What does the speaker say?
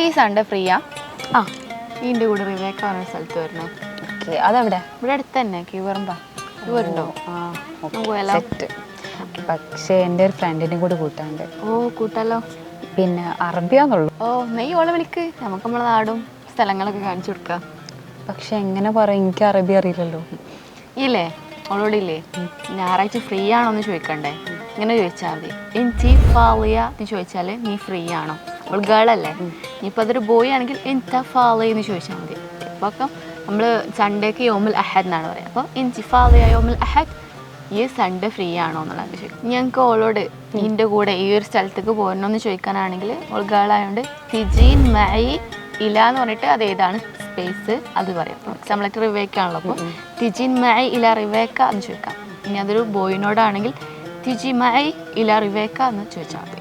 ഈ സൺഡേ ഫ്രീയാ ആ ഇതിന്റെ കൂടെ റിവേക്ക പറഞ്ഞ സ്ഥലത്ത് വരണം. ഓക്കെ അതെവിടെ? ഇവിടെ അടുത്ത് തന്നെ ക്യൂവറുമ്പോ ക്യൂവറുണ്ടോ ആ സെറ്റ് പക്ഷേ എന്റെ ഒരു ഫ്രണ്ടിനെ കൂടി കൂട്ടാണ്ട് ഓ കൂട്ടാലോ? പിന്നെ അറബിയാന്നുള്ളൂ. ഓ നെയ് ഓളെ വിളിക്ക്. നമുക്ക് നമ്മളെ നാടും സ്ഥലങ്ങളൊക്കെ കാണിച്ചു കൊടുക്കാം. പക്ഷെ എങ്ങനെ പറയും? എനിക്ക് അറബി അറിയില്ലല്ലോ. ഇല്ലേ? അവളോട് ഇല്ലേ? ഞായറാഴ്ച ഫ്രീ ആണോ എന്ന് ചോദിക്കണ്ടേ? ഇങ്ങനെ ചോദിച്ചാൽ മതി. എന്റി ഫാളിയ എന്ന് ചോദിച്ചാൽ നീ ഫ്രീ ആണോ? അവൾ ഗേൾ അല്ലേ? ഇനിയിപ്പോൾ അതൊരു ബോയ് ആണെങ്കിൽ എന്താ ഫാളിയ എന്ന് ചോദിച്ചാൽ മതി. അപ്പൊ നമ്മൾ സൺഡേക്ക് യോമുൽ അഹദ് എന്നാണ് പറയുക. അപ്പോൾ എന്റി ഫാളിയ യോമുൽ അഹദ്? ഈ സൺഡേ ഫ്രീ ആണോ എന്നുള്ളത് ചോദിക്കും ഞങ്ങൾക്ക് ഓളോട് നിന്റെ കൂടെ ഈ ഒരു സ്ഥലത്തേക്ക് പോരണമെന്ന് ചോദിക്കാനാണെങ്കിൽ ഓൾ ഗേൾ ആയതുകൊണ്ട് തിജീൻ മൈ ഇല എന്ന് പറഞ്ഞിട്ട് അത് ഏതാണ്? സ്പേസ് അത് പറയാം. നമ്മളൊക്കെ റിവേക്ക ആണല്ലോ. അപ്പോൾ തിജിൻ മൈ ഇല റിവേക്ക എന്ന് ചോദിക്കാം. ഇനി അതൊരു ബോയിനോടാണെങ്കിൽ തിജി മൈ ഇല റിവേക്ക എന്ന് ചോദിച്ചാൽ മതി.